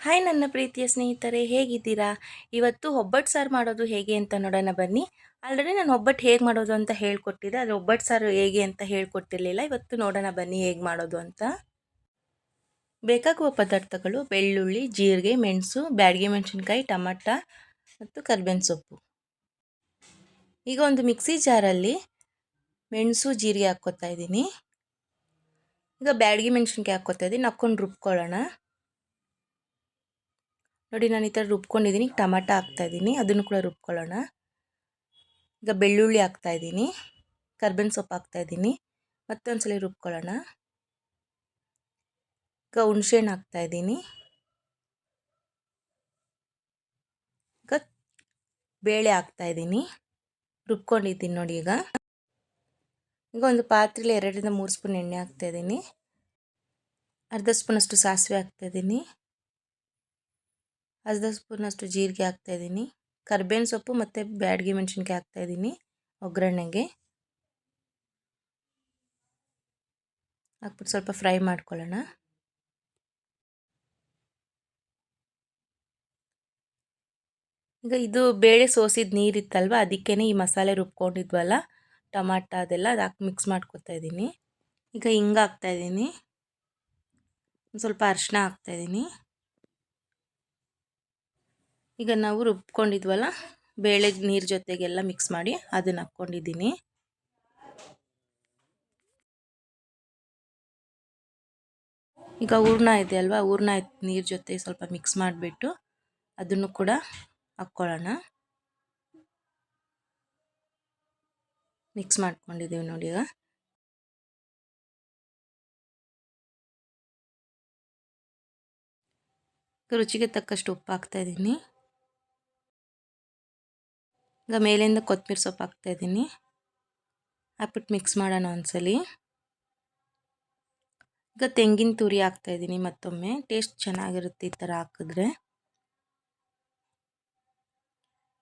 Hi ನನ್ನ ಪ್ರೀತಿಯ ಸ್ನೇಹಿತರೆ, ಹೇಗಿದ್ದೀರಾ? ಇವತ್ತು ಒಬ್ಬಟ್ಟು ಸಾರು ಮಾಡೋದು ಹೇಗೆ ಅಂತ ನೋಡೋಣ ಬನ್ನಿ. ಆಲ್ರೆಡಿ ನಾನು ಒಬ್ಬಟ್ಟು ಹೇಗೆ ಮಾಡೋದು ಅಂತ ಹೇಳ್ಕೊಟ್ಟಿದ್ದೆ, ಆದರೆ ಒಬ್ಬಟ್ಟು ಸಾರು ಹೇಗೆ ಅಂತ ಹೇಳ್ಕೊಟ್ಟಿರಲಿಲ್ಲ. ಇವತ್ತು ನೋಡೋಣ ಬನ್ನಿ ಹೇಗೆ ಮಾಡೋದು ಅಂತ. ಬೇಕಾಗುವ ಪದಾರ್ಥಗಳು ಬೆಳ್ಳುಳ್ಳಿ, ಜೀರಿಗೆ, ಮೆಣಸು, ಬ್ಯಾಡಿಗೆ ಮೆಣಸಿನ್ಕಾಯಿ, ಟಮಾಟ ಮತ್ತು ಕರ್ಬೇವಿನ ಸೊಪ್ಪು. ಈಗ ಒಂದು ಮಿಕ್ಸಿ ಜಾರಲ್ಲಿ ಮೆಣಸು, ಜೀರಿಗೆ ಹಾಕ್ಕೋತಾ ಇದ್ದೀನಿ. ಈಗ ಬ್ಯಾಡಿಗೆ ಮೆಣಸಿನ್ಕಾಯಿ ಹಾಕ್ಕೋತಾ ಇದ್ದೀನಿ. ನಕ್ಕೊಂಡು ರುಬ್ಕೊಳ್ಳೋಣ. ನೋಡಿ, ನಾನು ಈ ಥರ ರುಬ್ಕೊಂಡಿದ್ದೀನಿ ಟಮಾಟ ಹಾಕ್ತಾಯಿದ್ದೀನಿ ಅದನ್ನು ಕೂಡ ರುಬ್ಕೊಳ್ಳೋಣ. ಈಗ ಬೆಳ್ಳುಳ್ಳಿ ಹಾಕ್ತಾಯಿದ್ದೀನಿ ಕರ್ಬೇವಿನ ಸೊಪ್ಪು ಹಾಕ್ತಾಯಿದ್ದೀನಿ ಮತ್ತೊಂದು ಸಲ ರುಬ್ಕೊಳ್ಳೋಣ. ಈಗ ಹುಣ್ಸೆಹಣ್ಣು ಹಾಕ್ತಾಯಿದ್ದೀನಿ ಈಗ ಬೇಳೆ ಹಾಕ್ತಾಯಿದ್ದೀನಿ ರುಬ್ಕೊಂಡಿದ್ದೀನಿ ನೋಡಿ ಈಗ. ಈಗ ಒಂದು ಪಾತ್ರೆಯಲ್ಲಿ ಎರಡರಿಂದ ಮೂರು ಸ್ಪೂನ್ ಎಣ್ಣೆ ಹಾಕ್ತಾಯಿದ್ದೀನಿ ಅರ್ಧ ಸ್ಪೂನಷ್ಟು ಸಾಸಿವೆ ಹಾಕ್ತಾಯಿದ್ದೀನಿ ಅರ್ಧ ಸ್ಪೂನಷ್ಟು ಜೀರಿಗೆ ಹಾಕ್ತಾಯಿದ್ದೀನಿ ಕರ್ಬೇವಿನ ಸೊಪ್ಪು ಮತ್ತು ಬ್ಯಾಡಗಿ ಮೆಣಸಿನ್ಕಾಯಿ ಹಾಕ್ತಾಯಿದ್ದೀನಿ ಒಗ್ಗರಣೆಗೆ. ಹಾಕ್ಬಿಟ್ಟು ಸ್ವಲ್ಪ ಫ್ರೈ ಮಾಡ್ಕೊಳ್ಳೋಣ. ಈಗ ಇದು ಬೇಳೆ ಸೋಸಿದ ನೀರಿತ್ತಲ್ವ ಅದಕ್ಕೇ ಈ ಮಸಾಲೆ ರುಬ್ಕೊಂಡಿದ್ವಲ್ಲ, ಟಮಾಟ ಅದೆಲ್ಲ ಅದು ಹಾಕಿ ಮಿಕ್ಸ್ ಮಾಡ್ಕೊತಾ ಇದ್ದೀನಿ. ಈಗ ಹಿಂಗೆ ಹಾಕ್ತಾಯಿದ್ದೀನಿ ಸ್ವಲ್ಪ ಅರಿಶಿನ ಹಾಕ್ತಾಯಿದ್ದೀನಿ ಈಗ ನಾವು ರುಬ್ಕೊಂಡಿದ್ವಲ್ಲ, ಬೇಳೆ ನೀರು ಜೊತೆಗೆಲ್ಲ ಮಿಕ್ಸ್ ಮಾಡಿ ಅದನ್ನು ಹಾಕ್ಕೊಂಡಿದ್ದೀನಿ. ಈಗ ಹೂರ್ಣ ಇದೆ ಅಲ್ವಾ, ಹೂರ್ಣ ನೀರು ಜೊತೆ ಸ್ವಲ್ಪ ಮಿಕ್ಸ್ ಮಾಡಿಬಿಟ್ಟು ಅದನ್ನು ಕೂಡ ಹಾಕ್ಕೊಳ್ಳೋಣ. ಮಿಕ್ಸ್ ಮಾಡ್ಕೊಂಡಿದ್ದೀವಿ ನೋಡಿ ಈಗ. ರುಚಿಗೆ ತಕ್ಕಷ್ಟು ಉಪ್ಪು ಹಾಕ್ತಾಯಿದ್ದೀನಿ ಈಗ ಮೇಲಿಂದ ಕೊತ್ತಂಬರಿ ಸೊಪ್ಪು ಹಾಕ್ತಾಯಿದ್ದೀನಿ ಹಾಕ್ಬಿಟ್ಟು ಮಿಕ್ಸ್ ಮಾಡೋಣ ಒಂದ್ಸಲಿ. ಈಗ ತೆಂಗಿನ ತುರಿ ಹಾಕ್ತಾಯಿದ್ದೀನಿ ಮತ್ತೊಮ್ಮೆ. ಟೇಸ್ಟ್ ಚೆನ್ನಾಗಿರುತ್ತೆ ಈ ಥರ ಹಾಕಿದ್ರೆ.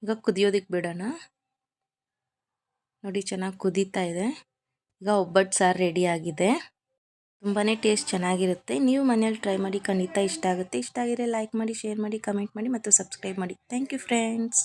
ಈಗ ಕುದಿಯೋದಕ್ಕೆ ಬಿಡೋಣ. ನೋಡಿ ಚೆನ್ನಾಗಿ ಕುದೀತಾ ಇದೆ. ಈಗ ಒಬ್ಬಟ್ಟು ಸಾರು ರೆಡಿ ಆಗಿದೆ. ತುಂಬಾ ಟೇಸ್ಟ್ ಚೆನ್ನಾಗಿರುತ್ತೆ. ನೀವು ಮನೇಲಿ ಟ್ರೈ ಮಾಡಿ ಖಂಡಿತ ಇಷ್ಟ ಆಗುತ್ತೆ. ಇಷ್ಟ ಆಗಿದ್ರೆ ಲೈಕ್ ಮಾಡಿ ಶೇರ್ ಮಾಡಿ ಕಮೆಂಟ್ ಮಾಡಿ ಮತ್ತು ಸಬ್ಸ್ಕ್ರೈಬ್ ಮಾಡಿ. Thank you friends